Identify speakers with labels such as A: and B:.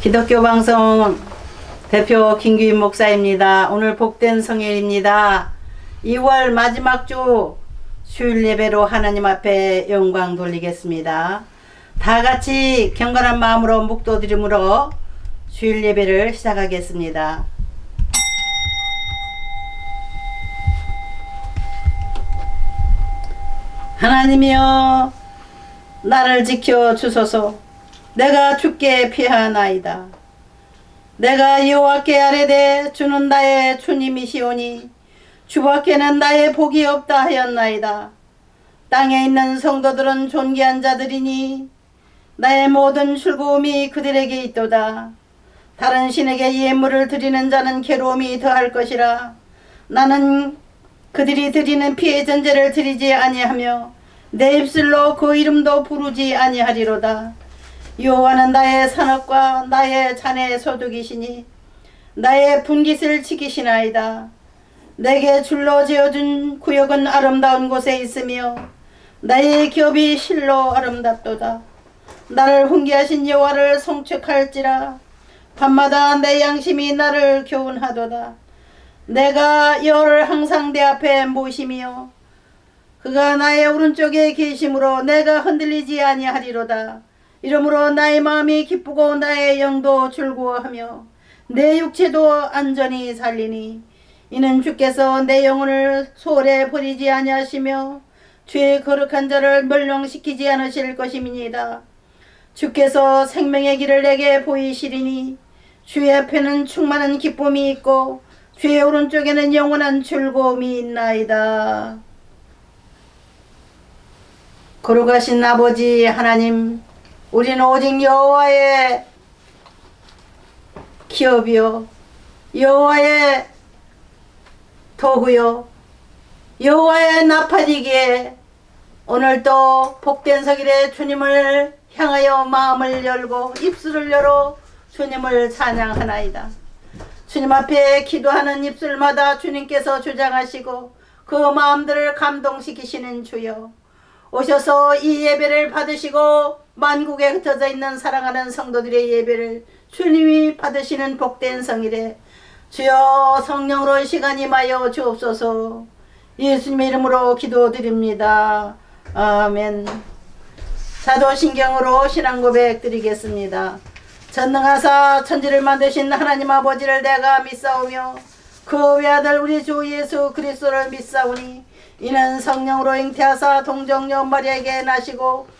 A: 기독교 방송 대표 김규인 목사입니다. 오늘 복된 성일입니다. 2월 마지막 주 수요일 예배로 하나님 앞에 영광 돌리겠습니다. 다 같이 경건한 마음으로 묵도 드림으로 수요일 예배를 시작하겠습니다. 하나님이여 나를 지켜 주소서 내가 죽게 피하나이다. 내가 여호와께 아뢰되 주는 나의 주님이시오니 주밖에는 나의 복이 없다 하였나이다. 땅에 있는 성도들은 존귀한 자들이니 나의 모든 즐거움이 그들에게 있도다. 다른 신에게 예물을 드리는 자는 괴로움이 더할 것이라. 나는 그들이 드리는 피의 전제를 드리지 아니하며 내 입술로 그 이름도 부르지 아니하리로다. 여호와는 나의 산업과 나의 자네 소득이시니 나의 분깃을 지키시나이다. 내게 줄로 지어준 구역은 아름다운 곳에 있으며 나의 기업이 실로 아름답도다. 나를 훈계하신 여호와를 송축할지라 밤마다 내 양심이 나를 교훈하도다. 내가 여호를 항상 내 앞에 모시며 그가 나의 오른쪽에 계심으로 내가 흔들리지 아니하리로다. 이러므로 나의 마음이 기쁘고 나의 영도 즐거워하며 내 육체도 안전히 살리니 이는 주께서 내 영혼을 소홀에 버리지 아니하시며 주의 거룩한 자를 멸망시키지 않으실 것임이니이다. 주께서 생명의 길을 내게 보이시리니 주의 앞에는 충만한 기쁨이 있고 주의 오른쪽에는 영원한 즐거움이 있나이다. 거룩하신 아버지 하나님, 우리는 오직 여호와의 기업이요, 여호와의 도구요, 여호와의 나팔이기에 오늘도 복된 서길에 주님을 향하여 마음을 열고 입술을 열어 주님을 찬양하나이다. 주님 앞에 기도하는 입술마다 주님께서 주장하시고 그 마음들을 감동시키시는 주여. 오셔서 이 예배를 받으시고 만국에 흩어져 있는 사랑하는 성도들의 예배를 주님이 받으시는 복된 성일에 주여 성령으로 시간이 마여 주옵소서 예수님의 이름으로 기도드립니다. 아멘. 사도신경으로 신앙 고백 드리겠습니다. 전능하사 천지를 만드신 하나님 아버지를 내가 믿사오며 그 외아들 우리 주 예수 그리스도를 믿사오니 이는 성령으로 잉태하사 동정녀 마리아에게 나시고